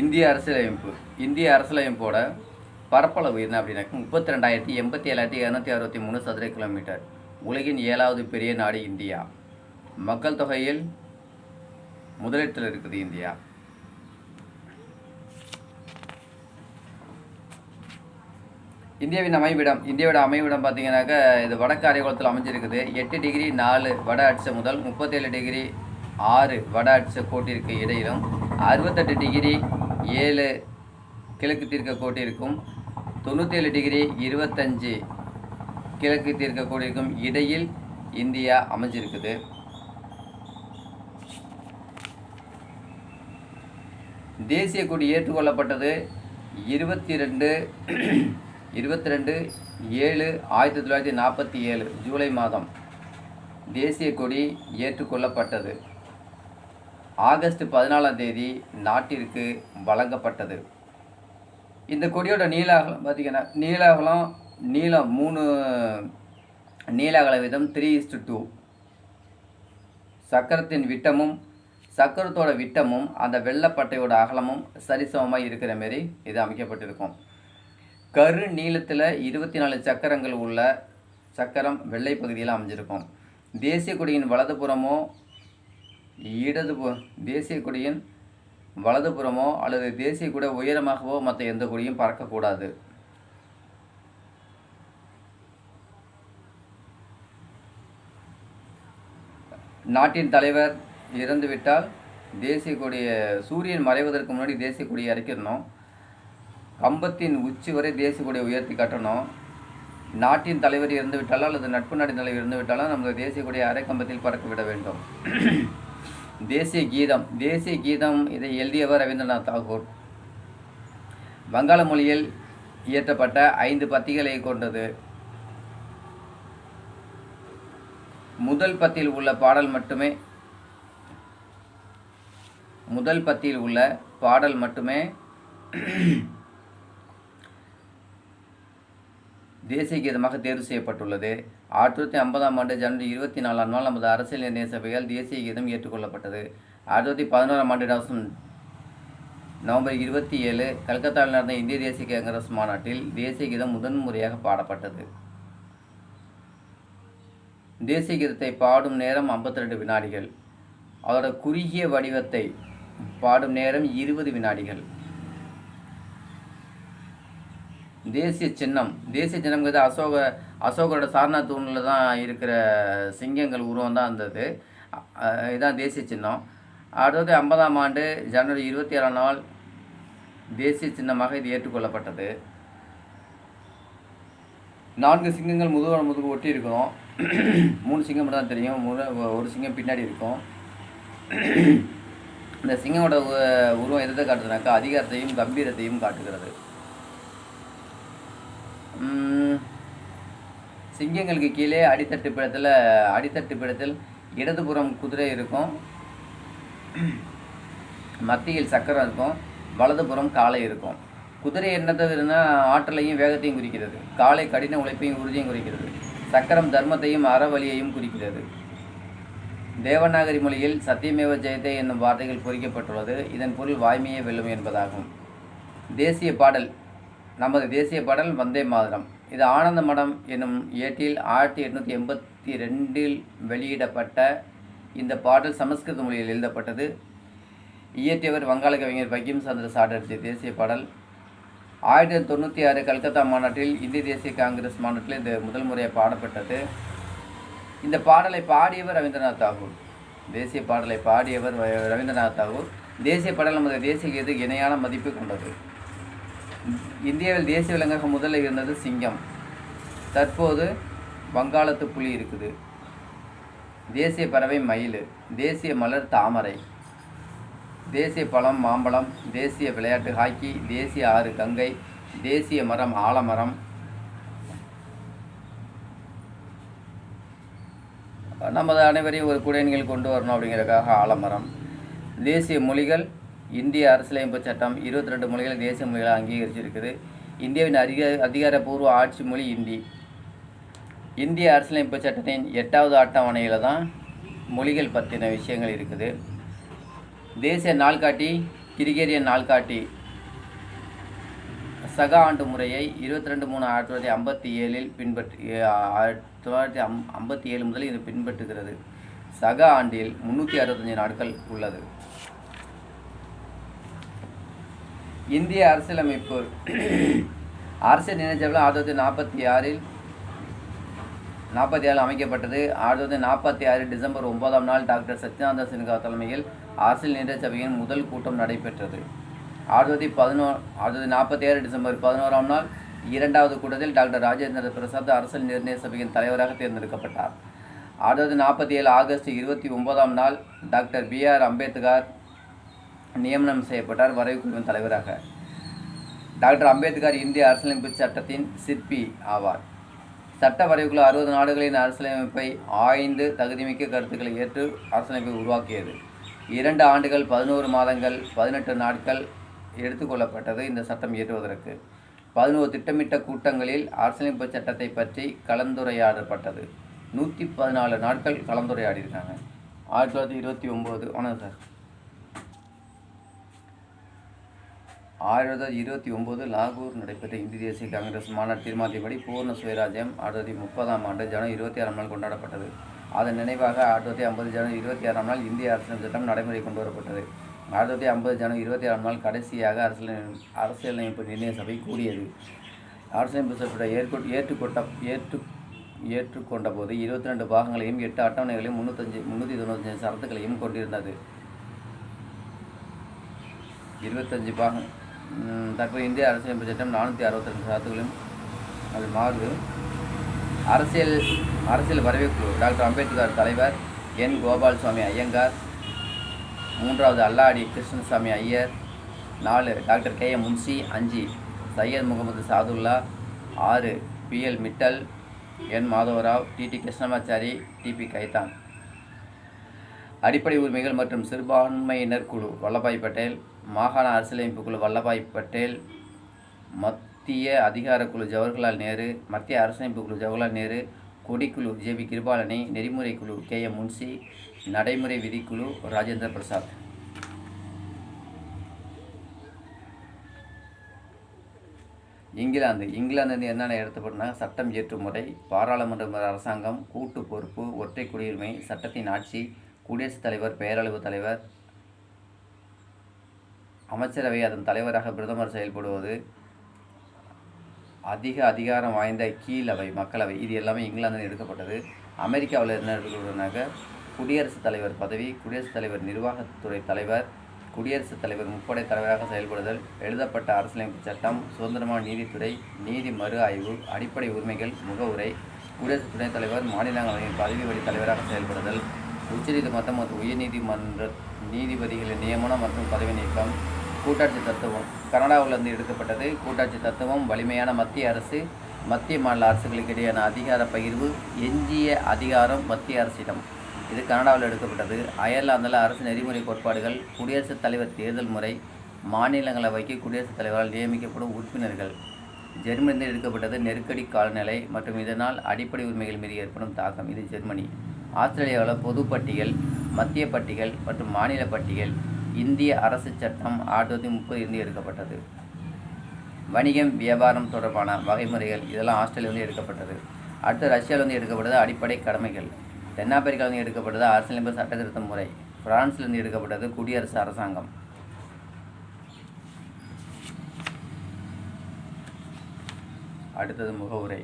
இந்திய அரசியலமைப்பு இந்திய அரசியலமைப்போட பரப்பளவு என்ன அப்படின்னாக்க முப்பத்தி ரெண்டாயிரத்தி எண்பத்தி ஏழாயிரத்தி இரநூத்தி அறுபத்தி மூணு சதுர கிலோமீட்டர். உலகின் ஏழாவது பெரிய நாடு இந்தியா. மக்கள் தொகையில் முதலிடத்தில் இருக்குது இந்தியா. இந்தியாவின் அமைவிடம் இந்தியாவோட அமைவிடம் பார்த்தீங்கன்னாக்க இது வடக்கு அரைக்கோளத்தில் அமைஞ்சிருக்குது. எட்டு டிகிரி நாலு வட அட்ச முதல் முப்பத்தேழு டிகிரி ஆறு வட அட்ச கோட்டிற்கு இடையிலும் அறுபத்தெட்டு டிகிரி ஏழு கிழக்கு தீர்க்க கோட்டிற்கும் தொண்ணூற்றேழு டிகிரி இருபத்தஞ்சு கிழக்கு தீர்க்க கோட்டிற்கும் இடையில் இந்தியா அமைஞ்சிருக்குது. தேசிய கொடி ஏற்றுக்கொள்ளப்பட்டது. இருபத்தி ரெண்டு இருபத்தி ரெண்டு ஏழு ஆயிரத்தி தொள்ளாயிரத்தி நாற்பத்தி ஏழு ஜூலை மாதம் தேசிய கொடி ஏற்றுக்கொள்ளப்பட்டது. ஆகஸ்ட் பதினாலாம் தேதி நாட்டிற்கு வழங்கப்பட்டது. இந்த கொடியோட நீள அகலம் நீலாகலம் நீள அகலம் நீளம் மூணு நீள அகல வீதம் த்ரீ இஸ்டு டூ சக்கரத்தின் விட்டமும் சக்கரத்தோட விட்டமும் அந்த வெள்ளப்பட்டையோட அகலமும் சரிசமமாக இருக்கிற மாரி இது அமைக்கப்பட்டிருக்கும். கரு நீளத்தில் இருபத்தி நாலு சக்கரங்கள் உள்ள சக்கரம் வெள்ளை பகுதியில் அமைஞ்சிருக்கும். தேசிய கொடியின் வலதுபுறமோ இடது தேசிய கொடியின் வலதுபுறமோ அல்லது தேசிய கொடி உயரமாகவோ மற்ற எந்த கொடியும் பறக்கக்கூடாது. நாட்டின் தலைவர் இறந்துவிட்டால் தேசிய கொடியை சூரியன் மறைவதற்கு முன்னாடி தேசிய கொடியை இறக்கிடணும் கம்பத்தின் உச்சி வரை தேசிய கொடியை உயர்த்தி கட்டணும். நாட்டின் தலைவர் இறந்துவிட்டாலோ அல்லது நட்பு நாட்டின் தலைவர் இறந்துவிட்டாலோ நமது தேசிய கொடியை அரை கம்பத்தில் பறக்க விட வேண்டும். தேசிய கீதம் தேசிய கீதம் இதை எழுதியவர் ரவீந்திரநாத் தாகூர். வங்காள மொழியில் இயற்றப்பட்ட ஐந்து பத்திகளை கொண்டது. முதல் பத்தியில் உள்ள பாடல் மட்டுமே முதல் பத்தியில் உள்ள பாடல் மட்டுமே தேசிய கீதமாக தேர்வு செய்யப்பட்டுள்ளது. ஆயிரத்தி தொள்ளாயிரத்தி ஐம்பதாம் ஆண்டு ஜனவரி இருபத்தி நாலாம் நாள் நமது அரசியல் நிர்ணய சபையால் தேசிய கீதம் ஏற்றுக்கொள்ளப்பட்டது. ஆயிரத்தி தொள்ளாயிரத்தி பதினோராம் ஆண்டு டாசம் நவம்பர் இருபத்தி ஏழு கல்கத்தாவில் நடந்த இந்திய தேசிய காங்கிரஸ் மாநாட்டில் தேசிய கீதம் முதன்முறையாக பாடப்பட்டது. தேசிய கீதத்தை பாடும் நேரம் 52 ரெண்டு வினாடிகள். அதோட குறுகிய வடிவத்தை பாடும் நேரம் இருபது வினாடிகள். தேசிய சின்னம். தேசிய சின்னம்ங்கிறது அசோக அசோகரோட சாரநாத் தூணில் தான் இருக்கிற சிங்கங்கள் உருவம் தான் இருந்தது இதுதான் தேசிய சின்னம். அடுத்தது ஐம்பதாம் ஆண்டு ஜனவரி இருபத்தி ஏழாம் நாள் தேசிய சின்னமாக இது ஏற்றுக்கொள்ளப்பட்டது. நான்கு சிங்கங்கள் முதுகோட முதுகு ஒட்டி இருக்கும் மூணு சிங்கம் மட்டும் தான் தெரியும். மூணு ஒரு சிங்கம் பின்னாடி இருக்கும். இந்த சிங்கமோட உ- உருவம் எதை காட்டுதுனாக்கா அதிகாரத்தையும் கம்பீரத்தையும் காட்டுகிறது. சிங்கங்களுக்கு கீழே அடித்தட்டு பிடத்தில் அடித்தட்டு பிடத்தில் இடதுபுறம் குதிரை இருக்கும். மத்தியில் சக்கரம் இருக்கும். வலதுபுறம் காளை இருக்கும். குதிரை என்னதுன்னா ஆற்றலையும் வேகத்தையும் குறிக்கிறது. காளை கடின உழைப்பையும் உறுதியும் குறிக்கிறது. சக்கரம் தர்மத்தையும் அறவழியையும் குறிக்கிறது. தேவநாகரி மொழியில் சத்தியமேவ ஜெயதே என்னும் வார்த்தைகள் பொறிக்கப்பட்டுள்ளது. இதன் பொருள் வாய்மையே வெல்லும் என்பதாகும். தேசிய பாடல் நமது தேசிய பாடல் வந்தே மாதரம். இது ஆனந்த மடம் என்னும் ஏட்டில் ஆயிரத்தி எட்நூற்றி எண்பத்தி ரெண்டில் வெளியிடப்பட்ட இந்த பாடல் சமஸ்கிருத மொழியில் எழுதப்பட்டது. இயற்றியவர் வங்காள கவிஞர் பகிம் சந்திர சாட்டர்ஜி தேசிய பாடல். ஆயிரத்தி தொண்ணூற்றி ஆறு கல்கத்தா மாநாட்டில் இந்திய தேசிய காங்கிரஸ் மாநாட்டில் இது முதல் முறையாக பாடப்பட்டது. இந்த பாடலை பாடியவர் ரவீந்திரநாத் தாகூர். தேசிய பாடலை பாடியவர் ரவீந்திரநாத் தாகூர். தேசிய பாடல் நமது தேசிய கீதத்துக்கு இணையான மதிப்பு கொண்டது. இந்தியாவில் தேசிய விலங்காக முதல்ல இருந்தது சிங்கம். தற்போது வங்காளத்து புலி இருக்குது. தேசிய பறவை மயில் தேசிய மலர் தாமரை தேசிய பழம் மாம்பழம் தேசிய விளையாட்டு ஹாக்கி தேசிய ஆறு கங்கை தேசிய மரம் ஆலமரம் நமது அனைவரையும் ஒரு குடையன்கள் கொண்டு வரணும் அப்படிங்கிறதுக்காக ஆலமரம் தேசிய மொழிகள் இந்திய அரசியலமைப்பு சட்டம் இருபத்தி ரெண்டு மொழிகளை தேசிய மொழிகளை அங்கீகரிச்சிருக்குது. இந்தியாவின் அதிக அதிகாரப்பூர்வ ஆட்சி மொழி இந்தி. இந்திய அரசியலமைப்பு சட்டத்தின் எட்டாவது அட்டவணையில் தான் மொழிகள் பற்றின விஷயங்கள் இருக்குது. தேசிய நாள்காட்டி கிரிகேரிய நாள்காட்டி சக ஆண்டு முறையை இருபத்தி ரெண்டு மூணு ஆயிரத்தி தொள்ளாயிரத்தி ஐம்பத்தி ஏழில் பின்பற்றி ஆயிரத்தி தொள்ளாயிரத்தி அம் ஐம்பத்தி ஏழு முதல் இது பின்பற்றுகிறது. சக ஆண்டில் முந்நூற்றி அறுபத்தஞ்சு நாட்கள் உள்ளது. இந்திய அரசியலமைப்பு. அரசியல் நினைச்சவில் ஆயிரத்தி தொள்ளாயிரத்தி நாற்பத்தி ஆறில் நாற்பத்தி ஏழு அமைக்கப்பட்டது. ஆயிரத்தி தொள்ளாயிரத்தி நாற்பத்தி ஆறு டிசம்பர் ஒன்பதாம் நாள் டாக்டர் சத்யநாத சின்ஹா தலைமையில் அரசியல் நிர்ணய சபையின் முதல் கூட்டம் நடைபெற்றது. ஆயிரத்தி தொள்ளாயிரத்தி பதினோ ஆயிரத்தி தொள்ளாயிரத்தி நாற்பத்தி ஏழு டிசம்பர் பதினோராம் நாள் இரண்டாவது கூட்டத்தில் டாக்டர் ராஜேந்திர பிரசாத் அரசியல் நிர்ணய சபையின் தலைவராக தேர்ந்தெடுக்கப்பட்டார். ஆயிரத்தி தொள்ளாயிரத்தி நாற்பத்தி ஏழு ஆகஸ்ட் இருபத்தி ஒன்பதாம் நாள் டாக்டர் பி ஆர் அம்பேத்கர் நியமனம் செய்யப்பட்டார் வரைவு குழுவின் தலைவராக. டாக்டர் அம்பேத்கர் இந்திய அரசியலமைப்பு சட்டத்தின் சிற்பி ஆவார். சட்ட வரைவுக்குழு அறுபது நாடுகளின் அரசியலமைப்பை ஆய்ந்து தகுதிமிக்க கருத்துக்களை ஏற்று அரசியலமைப்பை உருவாக்கியது. இரண்டு ஆண்டுகள் பதினோரு மாதங்கள் பதினெட்டு நாட்கள் எடுத்துக்கொள்ளப்பட்டது இந்த சட்டம் இயற்றுவதற்கு. பதினோரு திட்டமிட்ட கூட்டங்களில் அரசியலமைப்பு சட்டத்தை பற்றி கலந்துரையாடப்பட்டது. நூற்றி பதினாலு நாட்கள் கலந்துரையாடிருக்காங்க ஆயிரத்தி தொள்ளாயிரத்தி இருபத்தி ஒம்பது வணக்கம் சார். ஆயிரத்தி தொள்ளாயிரத்தி இருபத்தி ஒம்பது லாகூர் நடைபெற்ற இந்திய தேசிய காங்கிரஸ் மாநாடு தீர்மானத்தின்படி பூர்ண சுயராஜ்யம் ஆயிரத்தி தொள்ளாயிரத்தி முப்பதாம் ஆண்டு ஜனவரி இருபத்தி ஆறாம் நாள் கொண்டாடப்பட்டது. அதன் நினைவாக ஆயிரத்தி தொள்ளாயிரத்தி ஐம்பது ஜனவரி இருபத்தி ஆறாம் நாள் இந்திய அரசியல் சட்டம் நடைமுறை கொண்டு வரப்பட்டது ஆயிரத்தி தொள்ளாயிரத்தி ஐம்பது ஜனவரி இருபத்தி ஆறாம் நாள் கடைசியாக அரசியல் அரசியலமைப்பு நிர்ணய சபை கூடியது. அரசியலமைப்பு சட்டத்தை ஏற்கொ ஏற்றுக்கொண்ட ஏற்று ஏற்றுக்கொண்ட போது இருபத்தி ரெண்டு பாகங்களையும் எட்டு அட்டவணைகளையும் முந்நூற்றஞ்சு முந்நூற்றி தொண்ணூத்தஞ்சு சரத்துக்களையும் கொண்டிருந்தது. இருபத்தஞ்சு பாகம் தற்போது இந்திய அரசியலமைப்பு சட்டம் நானூற்றி அறுபத்தி ரெண்டு சாத்துகளும் அது மாறுது. அரசியல் அரசியல் வரவேற்பு டாக்டர் அம்பேத்கர் தலைவர் என் கோபால்சுவாமி ஐயங்கார் மூன்றாவது அல்லாடி கிருஷ்ணசாமி ஐயர் நாலு டாக்டர் கே எம் முன்சி அஞ்சு சையத் முகமது சாதுல்லா ஆறு BL Mittal N Madhavrao TT Krishnamachari DP Khaitan அடிப்படை உரிமைகள் மற்றும் சிறுபான்மையினர் குழு வல்லபாய் பட்டேல் மாகாண அரசியலமைப்பு குழு வல்லபாய் பட்டேல் மத்திய அதிகார குழு ஜவஹர்லால் நேரு மத்திய அரசியலமைப்பு குழு ஜவஹர்லால் நேரு கொடிக்குழு ஜேபி கிருபாலனி நெறிமுறை குழு கே எம் முன்சி நடைமுறை விதிக்குழு ராஜேந்திர பிரசாத். இங்கிலாந்து இங்கிலாந்து என்னென்ன எடுத்துப்பட்டனா சட்டம் இயற்றும் முறை பாராளுமன்ற அரசாங்கம் கூட்டு பொறுப்பு ஒற்றை குடியுரிமை சட்டத்தின் ஆட்சி குடியரசுத் தலைவர் பேரழிவு தலைவர் அமைச்சரவை அதன் தலைவராக பிரதமர் செயல்படுவது அதிக அதிகாரம் வாய்ந்த கீழவை மக்களவை. இது எல்லாமே இங்கிலாந்தில் எடுக்கப்பட்டது. அமெரிக்காவில் என்ன எடுக்கப்படுனாக்க குடியரசுத் தலைவர் பதவி குடியரசுத் தலைவர் நிர்வாகத்துறை தலைவர் குடியரசுத் தலைவர் முப்படை தலைவராக செயல்படுதல் எழுதப்பட்ட அரசியலமைப்பு சட்டம் சுதந்திரமான நீதித்துறை நீதி மறு ஆய்வு அடிப்படை உரிமைகள் முகவுரை குடியரசு துணைத் தலைவர் மாநிலங்களவையின் பதவி வழி தலைவராக செயல்படுதல். உச்சநீதிமன்றம் மற்றும் உயர்நீதிமன்ற நீதிபதிகளின் நியமனம் மற்றும் பதவி நீக்கம் கூட்டாட்சி தத்துவம். கனடாவிலிருந்து எடுக்கப்பட்டது. கூட்டாட்சி தத்துவம் வலிமையான மத்திய அரசு மத்திய மாநில அரசுகளுக்கு இடையான அதிகார பகிர்வு எஞ்சிய அதிகாரம் மத்திய அரசிடம். இது கனடாவில் எடுக்கப்பட்டது. அயர்லாந்தில் அரசு நெறிமுறை கோட்பாடுகள் குடியரசுத் தலைவர் தேர்தல் முறை மாநிலங்களவைக்கு குடியரசுத் தலைவரால் நியமிக்கப்படும் உறுப்பினர்கள். ஜெர்மனியில் எடுக்கப்பட்டது நெருக்கடி காலநிலை மற்றும் இதனால் அடிப்படை உரிமைகள் மீது ஏற்படும் தாக்கம். இது ஜெர்மனி. ஆஸ்திரேலியாவில் பொது பட்டியல் மத்திய பட்டியல் மற்றும் மாநில பட்டியல் இந்திய அரசு சட்டம் ஆயிரத்தி முப்பது இருந்து எடுக்கப்பட்டது. வணிகம் வியாபாரம் தொடர்பான வகைமுறைகள் இதெல்லாம் ஆஸ்திரேலியாவிலிருந்து எடுக்கப்பட்டது. அடுத்து ரஷ்யாவிலிருந்து எடுக்கப்பட்டது அடிப்படை கடமைகள். தென்னாப்பிரிக்காவிலிருந்து எடுக்கப்பட்டது அரசியலமைப்பு சட்டத்திருத்த முறை. பிரான்சிலிருந்து எடுக்கப்பட்டது குடியரசு அரசாங்கம். அடுத்தது முகவுரை.